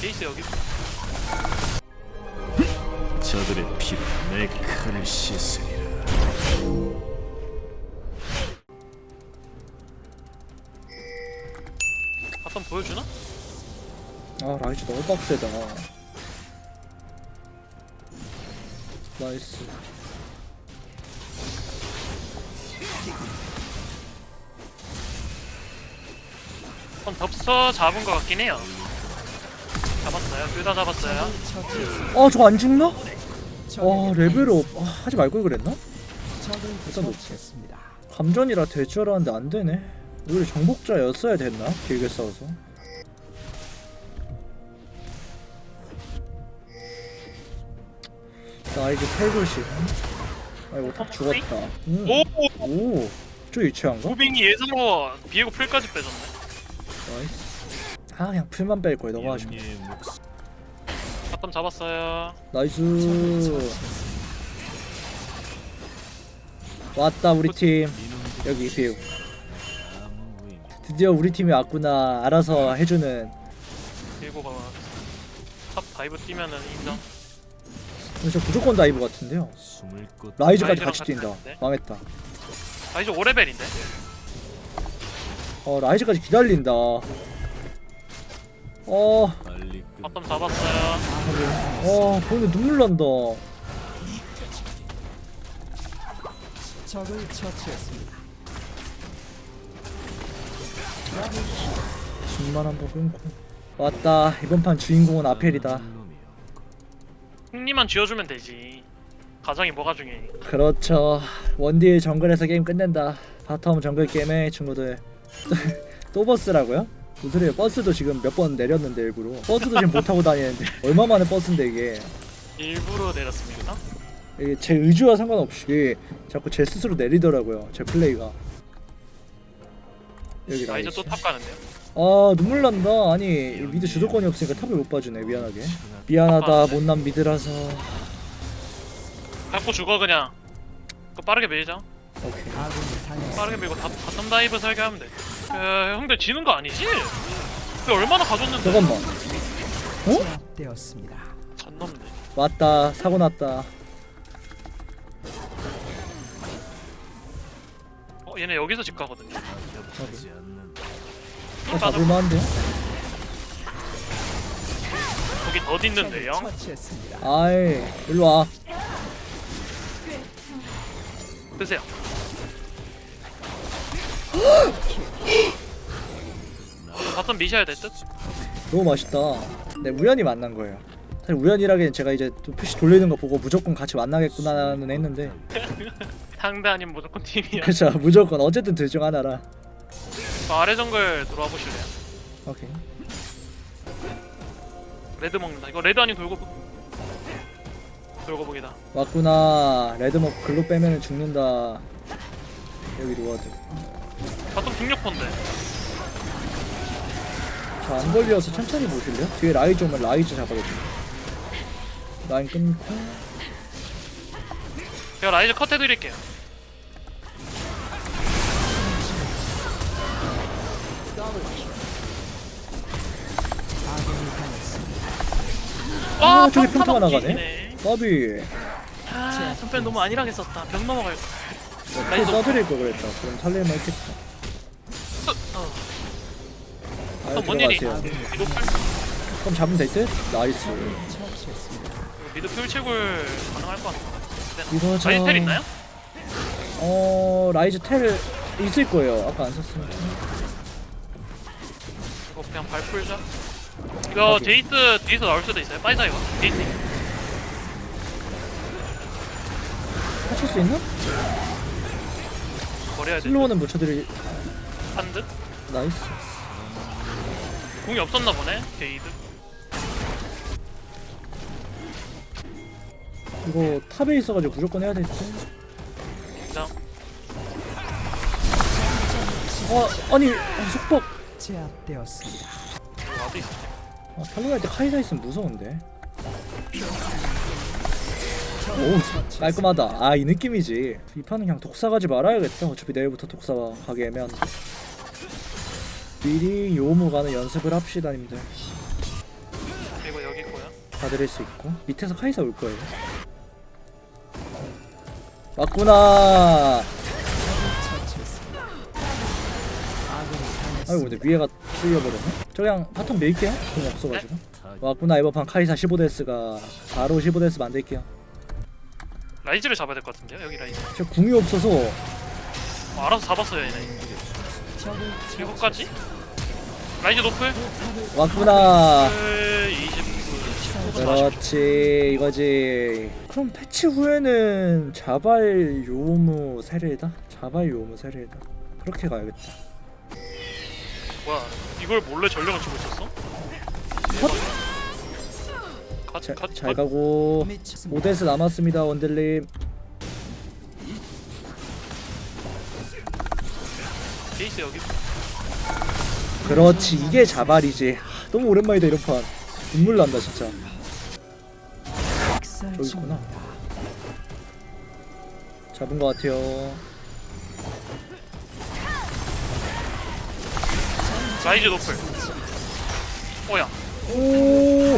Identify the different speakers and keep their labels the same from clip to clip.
Speaker 1: 베이스 여기
Speaker 2: 저들의 피로 내 칼을 씻으리라.
Speaker 1: 한번 보여주나?
Speaker 3: 아 라이즈 너무 빡세다 나이스
Speaker 1: 한번 덥서 잡은 것 같긴 해요 잡았어요 둘다 잡았어요
Speaker 3: 아 저거 안 죽나? 와 레벨업 아, 하지 말걸 그랬나? 일단 놓지 감전이라 알았는데 안 되네 오히려 정복자였어야 됐나? 길게 싸워서 나이즈 탈조심 아 이거 탁 죽었다 음.
Speaker 1: 오!
Speaker 3: 오! 저 유치한가?
Speaker 1: 무빙이 예상으로 비에고 풀까지 빼줬네
Speaker 3: 나이스 아 그냥 풀만 뺄 거야 너무 아쉽네.
Speaker 2: 영예의 목숨
Speaker 1: 바텀 잡았어요.
Speaker 3: 나이스. 왔다 우리 팀. 여기 비우
Speaker 2: 아무 의미
Speaker 3: 드디어 우리 팀이 왔구나. 알아서 해주는.
Speaker 1: 비에고가 탑 다이브 뛰면은 인정.
Speaker 3: 근데 저 무조건 다이브 같은데요. 라이즈까지 같이 뛴다? 망했다.
Speaker 1: 아 이제 5레벨인데
Speaker 3: 어 라이즈까지 기다린다. 어.
Speaker 1: 바텀 잡았어요.
Speaker 3: 어 보는데 눈물 난다.
Speaker 4: 적을 처치했습니다.
Speaker 3: 숨만 한번 끊고. 왔다. 이번 판 주인공은 아펠이다.
Speaker 1: 흥리만 쥐어주면 되지. 가장이 뭐가 중요해?
Speaker 3: 그렇죠. 원딜 정글에서 게임 끝낸다. 바텀 정글 게임에 친구들 또 버스라고요? 무슨 소리예요? 버스도 지금 몇 번 내렸는데 일부러. 버스도 지금 못 타고 다니는데. 얼마 만에 버스인데 이게?
Speaker 1: 일부러 내렸습니다
Speaker 3: 이게 제 의지와 상관없이 자꾸 제 스스로 내리더라고요 제 플레이가. 여기
Speaker 1: 아 이제 또 탑 가는데요?
Speaker 3: 아 눈물 난다. 아니 이 미드 주도권이 없으니까 탑을 못 봐주네 미안하게. 미안하다. 못난 미드라서.
Speaker 1: 잡고 죽어 그냥. 빠르게 밀자.
Speaker 3: 오케이.
Speaker 4: 당했습니다.
Speaker 1: 빠르게 밀고 다, 바텀 다이브 살게 하면 돼. 야, 형들 지는 거 아니지? 그 얼마나 가졌는데?
Speaker 3: 잠깐만.
Speaker 4: 제압되었습니다.
Speaker 1: 전 넘네
Speaker 3: 왔다. 사고 났다.
Speaker 1: 어 얘네 여기서 집 가거든요.
Speaker 3: 어 잡을만한데요?
Speaker 1: 거기 덧 있는데요
Speaker 4: 처치했습니다.
Speaker 3: 아이 일로 와.
Speaker 1: 드세요 바텀 미셔야 될 듯?
Speaker 3: 너무 맛있다. 네 우연히 만난 거예요. 사실 우연이라기엔 제가 이제 또 PC 돌리는 거 보고 무조건 같이 만나겠구나는 했는데.
Speaker 1: 상대 아니면 무조건 팀이야.
Speaker 3: 그쵸 무조건. 어쨌든 둘 중 하나라.
Speaker 1: 저 아래 정글 들어와 보실래요?
Speaker 3: 오케이.
Speaker 1: 레드 먹는다. 이거 레드 아니면 돌고 보- 돌고 보기다.
Speaker 3: 왔구나. 레드먹 글로 빼면은 죽는다. 여기 로아드
Speaker 1: 바텀 중력폰데
Speaker 3: 자안 걸려서 천천히 보실래요? 뒤에 라이즈 오면 라이즈 잡아야죠 라인 끊고
Speaker 1: 제가 라이즈 컷 해드릴게요
Speaker 4: 당했습니다.
Speaker 3: 아, 저기
Speaker 1: 평타
Speaker 3: 평타가
Speaker 1: 먹기
Speaker 3: 나가네.
Speaker 1: 있네.
Speaker 3: 까비
Speaker 1: 아 선배 너무 안일하게 썼다 병 넘어갈
Speaker 3: 거또 써드릴 거 그랬다 그럼 살릴만 했겠다
Speaker 1: 그럼 뭔 일이
Speaker 3: 들어가세요.
Speaker 1: 미드 풀
Speaker 3: 그럼 잡으면 될 듯? 나이스.
Speaker 4: 처치했습니다.
Speaker 1: 미드 풀칠굴 가능할 것 같은데.
Speaker 3: 이거죠
Speaker 1: 라이즈 텔 있나요?
Speaker 3: 어 라이즈 텔 있을 거예요. 아까 안 썼으니까.
Speaker 1: 이거 그냥 발 풀자. 이거. 제이스 뒤에서 나올 수도 있어요. 빠이자 이거. 제이스.
Speaker 3: 하실 수 있나?
Speaker 1: 버려야 돼.
Speaker 3: 슬로우는 묻혀드릴
Speaker 1: 한듯?
Speaker 3: 나이스
Speaker 1: 공이 없었나 보네 제이드.
Speaker 3: 이거 탑에 있어가지고 무조건 해야 될지
Speaker 1: 그냥
Speaker 3: 아 아니 아, 속박
Speaker 4: 제압되었습니다.
Speaker 1: 와도 있어.
Speaker 3: 아, 탈론할 때 카이사 있으면 무서운데. 오 깔끔하다. 아 이 느낌이지. 이 판은 그냥 독사 가지 말아야겠다. 어차피 내일부터 독사 가게 애매한데 미리 요무 가는 연습을 합시다 님들 봐드릴 수 있고 밑에서 카이사 올 거예요. 맞구나. 아이고 근데 위에가 뚫려버렸네. 저 그냥 바텀 밀게요. 돈 없어가지고. 맞구나 이번 판 카이사 15데스가 바로 15데스 만들게요.
Speaker 1: 라이즈를 잡아야 될 것 같은데요 여기 라이즈
Speaker 3: 저 궁이 없어서
Speaker 1: 어, 알아서 잡았어요 얘네 이거까지? 라이즈 노플?
Speaker 3: 왔구나.
Speaker 1: 그 29, 19분 40
Speaker 3: 그렇지 이거지. 그럼 패치 후에는 자발 요무 세례다. 자발 요무 세례다. 그렇게 가야겠다.
Speaker 1: 뭐야 이걸 몰래 전력을 주고 있었어? 갓,
Speaker 3: 자,
Speaker 1: 갓,
Speaker 3: 잘
Speaker 1: 갓.
Speaker 3: 가고
Speaker 4: 미쳤습니다.
Speaker 3: 5데스 남았습니다 원들님.
Speaker 1: 케이스 여기
Speaker 3: 그렇지 이게 자발이지. 하, 너무 오랜만이다 이런 판. 눈물 난다 진짜. 저기 있구나. 잡은 것 같아요.
Speaker 1: 라이즈 노플 오야
Speaker 3: 오.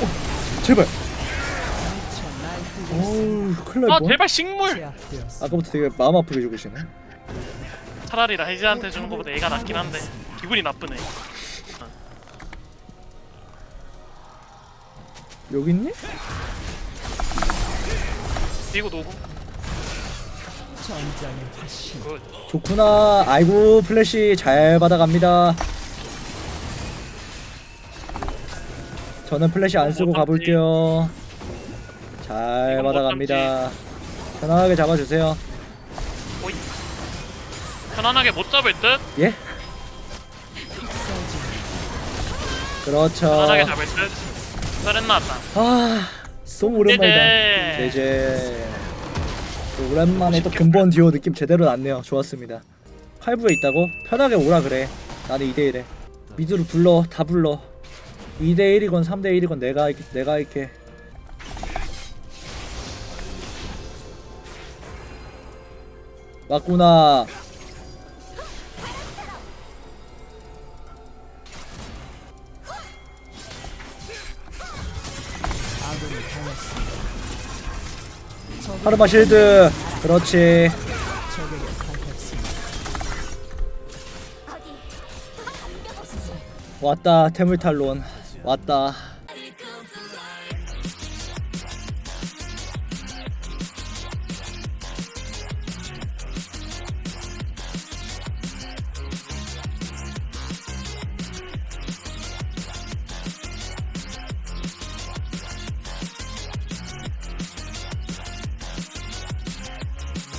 Speaker 3: 어, 제발. 오 큰일 날
Speaker 1: 아
Speaker 3: 뻔.
Speaker 1: 제발 식물.
Speaker 3: 아까부터 되게 마음 아프게 죽으시네.
Speaker 1: 차라리 라이즈한테 주는 것보다 얘가 낫긴 한데 기분이 나쁘네
Speaker 3: 여기 있니?
Speaker 1: 이거 노고. 굿
Speaker 3: 좋구나. 아이고 플래시 잘 받아갑니다. 저는 플래시 안 쓰고. 가볼게요. 잘 받아갑니다. 편하게 잡아주세요.
Speaker 1: 오이 편안하게 못 잡을 듯?
Speaker 3: 예? 그렇죠.
Speaker 1: 편안하게 잡을 듯? 썰은 나왔다
Speaker 3: 아 너무 오랜만이다.
Speaker 1: 네네.
Speaker 3: 이제 오랜만에 또 근본 듀오 느낌 제대로 났네요. 좋았습니다. 칼부에 있다고? 편하게 오라 그래. 나는 2대 1해. 미드로 불러 다 불러. 2대 1이건 3대 1이건 내가 내가 할게. 맞구나. 하르마 실드. 그렇지. 왔다 태물탈론. 왔다.